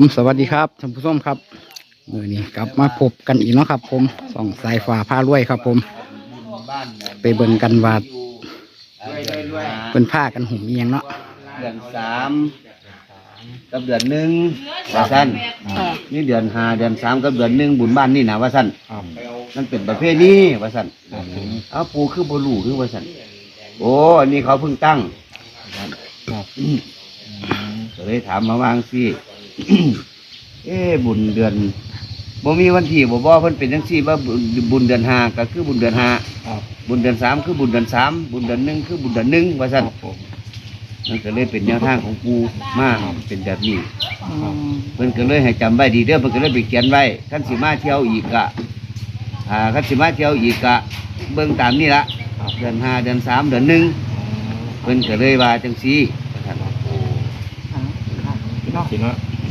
ผมสวัสดีครับท่านผู้ชมครับมือนี้กลับมาพบกันอีกเนาะครับ ผมส่องสายฟ้าผ้ารวยครับ ผม ไปเบิ่งกันว่าเป็นผ้ากันหุ่มเอียงเนาะเดือนสามกับเดือนหนึ่งว่าสั้นนี่เดือนห้าเดือนสามกับเดือนหนึ่งบุญบ้านนี่นะว่าสั้นนั่นเป็นประเภทนี้ว่าสั้นเอาปูคือบลูคือว่าสั้นโอ้อันนี้เขาเพิ่งตั้งอืมก็เลยถามมาวาจั่งสิ เอ้บุญเดือนบ่มีวันที่บ่บ่เพิ่นเป็นจังซี่ว่าบุญบุญเดือนห้าก็คือบุญเดือนห้าบุญเดือนสามคือบุญเดือนสามบุญเดือนหนึ่งคือบุญเดือนหนึ่งว่าซั่นมันก็เลยเป็นแนวทางของปูมาเป็นแบบนี้เพิ่นก็เลยให้จำไว้ดีเด้อเพิ่นก็เลยไปเขียนไว้คันสิมาเที่ยวอีกกะอ่าคันสิมาเที่ยวอีกกะเบิ่งตามนี่ละเดือนห้าเดือนสามเดือนหนึ่งเพิ่นก็เลยว่าจังซี่ว่าซั่นเนาะจริง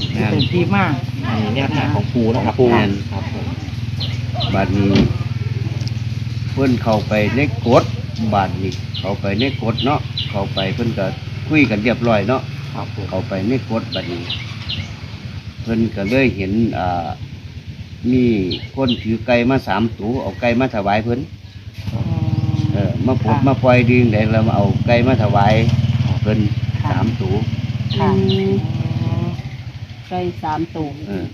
ว่าแม่นเป็นที่มากอันนี้เนี่ยทางของปูนะครับปูครับผมบาดนี้เพิ่นเข้าไปในกฎบาดนี้เข้าไปในกฎเนาะเข้าไปเพิ่นก็คุยกันเรียบร้อยเนาะครับผมเข้าไปในกฎบาดนี้ เพิ่นก็เลยเห็นอ่ามีคนถือไก่มาสามตัวเอาไก่มาถวายเพิ่นเออมาปลดมาปล่อยดีได้แล้วมาเอาไก่มาถวายเพิ่นสามตัว ค่ะ ใส่สามตัวเออ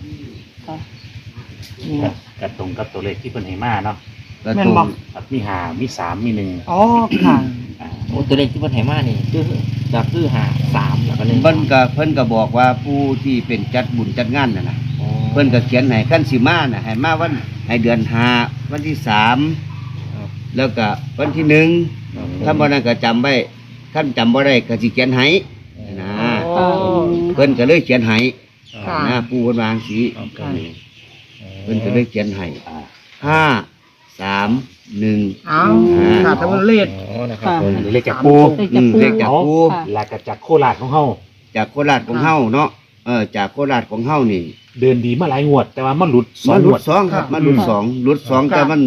ค่ะนี่กับตรงกับตัวเลขที่เพิ่นให้มาเนาะแล้วแม่ตนรงบอก ครับมีหามีสามมีหนึ่งอ๋อค่ะ อ่าโอ้ตัวเลขที่เพิ่นให้มานี่คือจะคือหาสามแล้วก็หนึ่งเพิ่นก็เพิ่นก็บอกว่าผู้ที่เป็นจัดบุญจัดงานน่ะนะอ๋อเพิ่นก็เขียนให้ขั้นสิมาน่ะให้มาวันให้เดือนห้าวันที่สามแล้วก็วันที่หนึ่งถ้าบ่นั้นก็จำไว้ขั้นจำบ่ได้ก็สิเขียนให้นะโอ้ เพิ่นก็เลยเขียนให้ ค่ะนะปู่เพิ่นวาจั่งสีค่ะ เพิ่นก็เลยเขียนให้อ่าห้าสามหนึ่ง เอาค่ะทั้งหมดเลข อ๋อนะครับค่ะผมอันนี้เลขจากปูเลขอืมปูเลขจากปู่ค่ะหลักจากโคราชของเฮาจากโคราชของเฮาเนาะเออจากโคราชของเฮานี่เดินดีมาหลายงวด แต่ว่ามันหลุดสอมางหงลุวดดสองครับมาหลุดสองหลุดสองครับแต่มัน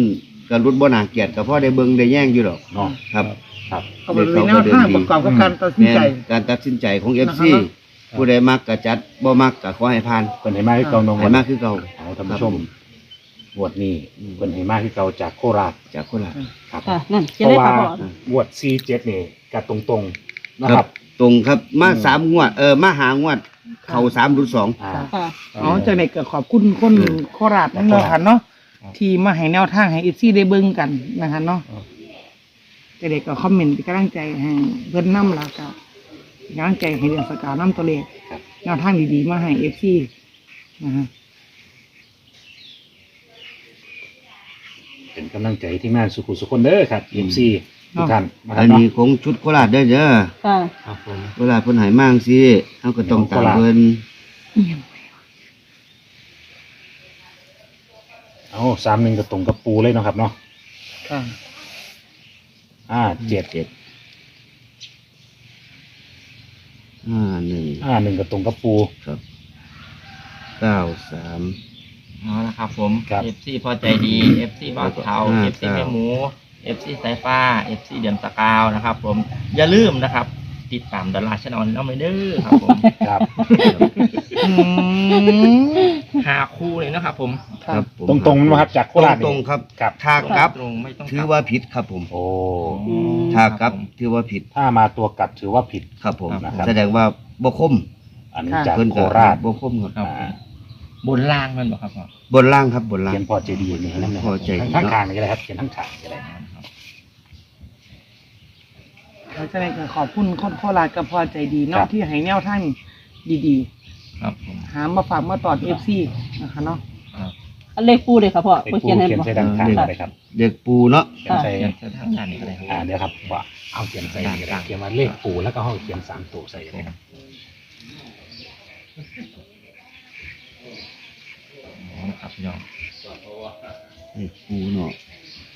ก็หลุดบ่น่าเกลียดก็พอได้เบิ่งได้แย่งอยู่ดอกเนาะครับ ครับเขาเป็นแนวทางประกอบกับการตัดสินแม่ใจนการตัดสินใจของเอฟนะคซีรับ ผู้ใดมักก็จัดบ่มักก็ขอให้ผ่านเพิ่นให้มาที่เก่าน้องให้มากคือเก่า เอาท่านผู้ชมงวดนี้อืม เพิ่นให้มาที่เก่าจากโคราชจากโคราชครับค่ะนั่นเพจะได้ราะว่าค่ะพ่อ งวด47นี่กับตรงๆนะคครัรับบตรงครับมาสามงวดเออมาหางวดเข้าสามหลุดสอง อ่า ค่ะ อ๋อจากไหนก็ขอบคุณคนโคราชนั่นเนาะค่ะเนาะที่มาให้แนวทางให้อีซี่ได้เบิ่งกันนะคะเนาะจากไหนก็คอมเมนต์เป็นกำลังใจให้เพิ่นนำแล้วก็ เป็นกำลังใจให้เดือนสกาวนํตัวเลขแนวทางดีๆมาให้เอฟซีนะฮะเป็นกำลังใจที่งานสุขุสุคนเด้อครับ MC ทุกท่านนะคอัรับนเนาะนี้ของชุดโคราชเด้อเด้อค่ะ ครับผม โคราชเพิ่นให้มากสิเฮาก็ต้องตามเพิ่นเอาสามหนึ่งก็ตรงกับปูเลยเนาะครับเนาะค่ะอ่าเจ็ดเจ็ด ห้า หนึ่งอ่าหนึ่งก็ตรงกับปูครับเก้าสาม เอาละครับผม ครับ FC พอใจดี FC บ้านเทาอืม FC แม่หมู FC สายฟ้า FC เดือนตะกาวนะครับ ผมอย่าลืมนะครับ ติดตามดาราชนอนน้องไมเดอร์ครับผมครับ อืมหาคู่เลยนะครับ ผมครับผมตรงตรงๆนะครับจากโคราชตรงๆครับครับถ้ากลับ ตรงไม่ต้องกลับถือว่าผิดครับผมโอ้อืมถ้ากลับ ถือว่าผิดถ้ามาตัวกลับถือว่าผิด ครับผม ครับ แสดงว่า บ่คมอันนี้จากเพิ่นโคก็ราชบ่คมครับครับผมบนล่างมันบอกครับพ่อบนล่างครับบนล่าง เขียนพอใจดีนี่นั่นนะพอใจดีทั้งทางนี่ก็ได้ครับเขียนทั้งทางก็ได้ครับแล้วจากไหนก็ขอบคุณคนโคราชก็พอใจดีเนาะที่ให้แนวทางดีครับผม ๆ หามาฝากมาตอดเอฟซีนะคะเนาะครับอันเลขปูเลยค่ะพ่อไอ้เพิ่นปูเขียนให้เขียนบอกใส่ดังทางก็ได้ครับเด็กปูเนาะเขียนใส่ เขียนใส่ทางด้านนี้ก็ได้ครับ อ่าเดี๋ยวครับว่าเอาเขียนใส่นี่ก็ได้เขียนมาเลขปูแล้วก็ห้องเขียนสามตัวใส่ก็ได้ครับ อ๋อนะครับพี่น้องเด็กปูเนาะ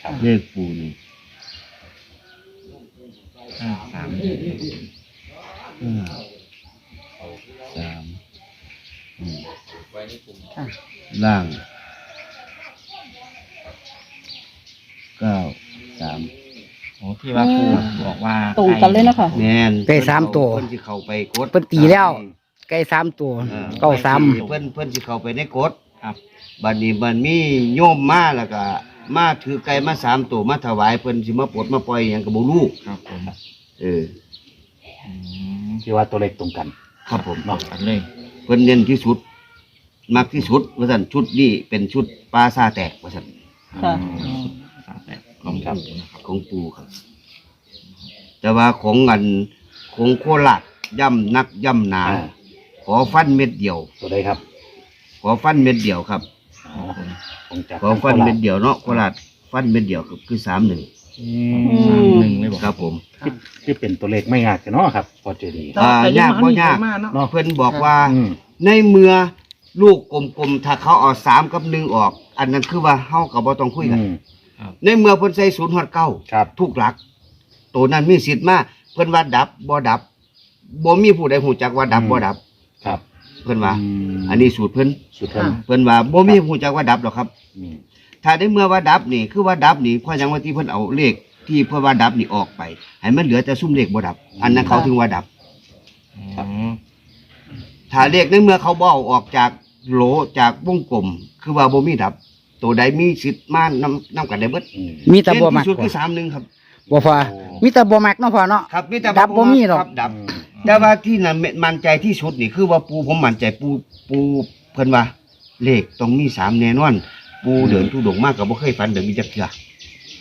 ครับเลขปูนี่ห้าสามห้าสามอืมค่ะล่างเก้าสามโอ้ที่ว่าครูบอกว่าตรงกันเลยนะคะ แม่นได้สามตัว เพิ่นสิเข้าไปกด เพิ่นตีแล้ว ไก่สามตัวออเก้าสาม เพิ่นเพิ่นสิเข้าไปในกฎครับ บัดนี้มันมีโยมมาแล้วก็มาถือไก่มาสามตัวมาถวายเพิ่นสิมาปลดมาปล่อยหยังก็บ่รู้ครับผมเอออืมที่ว่าตัวเลขตรงกันครับผมบอกกันเลยเพิ่นเน้นที่สุดมักที่สุดว่าซั่นชุดนี้เป็นชุดปลาซาแตกว่าซั่นค่ะ สามแปดของครับนะครับของปู่ครับ แต่ว่าของอันของโคราชย่ำนักย่ำหนา อ่าข อฟันเม็ดเดียว ตัวใดครับขอฟันเม็ดเดียวครับอ๋อผมจากขอฟันเม็ดเดียวเนาะโคราชฟันเม็ดเดียวครับคือสามหนึ่งอืสามมหนึ่งเลยบอกครับ ผมคือคือเป็นตัวเลขไม่ยากกันเนาะครับ พอเจดีอ่ายากบ่ยากมาเนาะเนาะเพิ่นบอกว่าอืมในเมื่อลูกกลมๆถ้าเขาเอาสามกับหนึ่งออก อันนั้นคือว่าเฮากับบ่ต้องคุยกันอืมในเมื่อเพิ่นใส่ศูนย์ฮอดเก้าครับทุกหลัก ตัวนั้นมีสิทธิ์มาเพิ่นว่าดับบ่ดับบ่มีผู้ใดฮู้จักว่าดับบ่ดับ ครับเพิ่นว่ามอันนี้สูตรเพิ่นสุดท้ายเพิ่นว่าบ่มีผู้จักว่าดับหรอกครับ อืมถ้าได้เมื่อว่าดับนี่คือว่าดับนี่เพราะหยังว่าที่เพิ่นเอาเลขที่เพิ่นว่าดับนี่ออกไปให้มันเหลือแต่ซุ่มเลขบ่ดับ อันนั้นเขาถึงว่าดับ อืมถ้าเลขในเมื่อเขาบ่เอาออกจากโหลจากวงกลม คือว่าบ่มีดับ ตัวใดมีสิทธิ์มานำนํกันได้เบิดอืม มีแต่บ่เด่นมักที่สุดคือ31ครับ บ่พอมีแต่บ่มักเนาะพอเนาะ ครับมีแต่ดับบ่มีหรอก คดับ แต่ว่าที่นั่นมั่นใจที่สุดนี่คือว่าปูผมมั่นใจปูปูเพิ่นว่าเลขต้องมีสามแน่นอน ปูเดินทุดงมากก็บ่เคยฝันเดินมีจักเทื่อ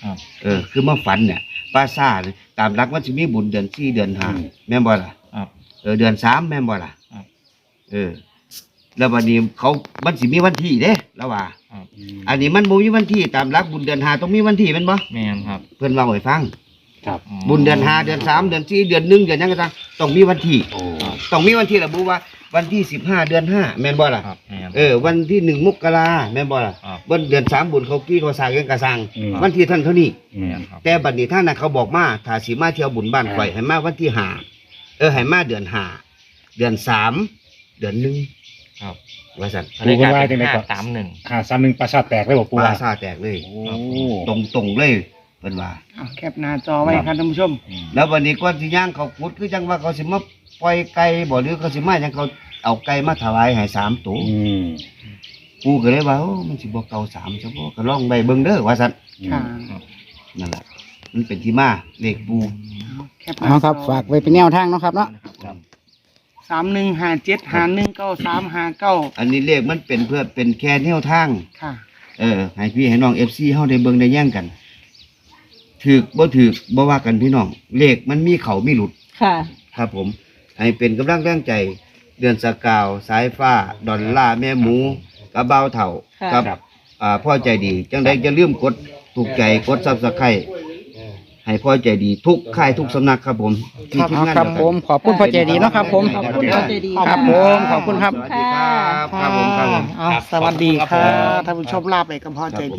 ครับ เออ คือมาฝันเนี่ยป้าซ่าเนี่ยตามหลักมันสิมีบุญเดือนสี่เดือนห้าแม่นบ่ล่ะ ครับ เออเดือนสามแม่นบ่ล่ะครับ เออ แล้ววันนี้เขามันสิมีวันที่เด้แล้วว่า ครับอันนี้มันบ่มีวันที่ตามหลักบุญเดือนห้าต้องมีวันที่แม่นบ่แมนครับ เพิ่นเว่าให้ฟัง ครับอืมบุญเดือนห้าเดือนสามเดือนสี่เดือนหนึ่งเดือนหยังก็ตามต้องมีวันที่โอ้ต้องมีวันที่ระบุว่าวันที่สิบห้าเดือนห้าแม่นบ่ล่ะครับแมนเออวันที่หนึ่งมกราแม่นบ่ล่ะครับ วันเดือนสามบุญเขากี้เขาสร้างกันกระสังอืม วันที่ท่านเท่านี้อืแมมนครับ แต่บัดนี้ท่านน่ะเขาบอกมาถ้าสิมาเที่ยวบุญบ้านอ่าข่อยให้มาวันที่ห้าเออให้มาเดือนห้าเดือนสามเดือนหนึ่งครับ ว่าสั่นอันนี้กลายเป็นห้าสามหนึ่ง หาสามหนึ่งปลาชาแตกเลยบอกปูปลาว่าซาแตกเลย โอ้ ตรงตรงๆเลย เพิ่นว่าเอาแคปหน้าจอไว้ครับท่านผู้ชมอืมแล้ววันนี้ก่อนสิย่างเขาขุดคือจังว่าเขาสิมาปล่อยไก่บ่หรือเขาสิมาหยังเขาเอาไก่มาถวายให้สามตัวอืมปูก็เลยว่าโอ้มันสิบ่เก่าสามซะบ่ก็ลองไปเบิ่งเด้อว่าซั่นค่ะ นั่นแหละมันเป็นที่มาเลขปูเอาแคปหน้เอาครับจอฝากไว้เป็นแนวทางเนาะครับเนาะสามหนึ่งห้าเจ็ดห้าหนึ่งเก้าสามห้าเก้าอันนี้เลขมันเป็นเพื่อเป็นแค่แนวทาง ค่ะ เออให้พี่ให้น้อง FC เฮาได้เบิ่งได้แย่งกัน ถูกบ่ถูกบ่ว่ากันพี่น้อง เลขมันมีเขามีหลุด ค่ะ ครับผม ให้เป็นกำลังแรงใจ เดือนสกาว สายฟ้า ดอนล่าแม่หมูกระเบาเถ่าค่ะกับอ่าพ่อใจดี จังใดจะลืมกดถูกใจกดซับสไครต์ให้พ่อใจดีทุกค่ายทุกสำนักครับผมที่ทีมงานครับเดียวผกันมขอบคุณพ่อใจดีเนาะครับผม ขอบคุณพ่อใจดีครับะผม ขอบคุณครับ สวัสดีครับ ครับผมครับผม เอาสวัสดีครับท่านผู้ชมลาไปกับพ่อใจดี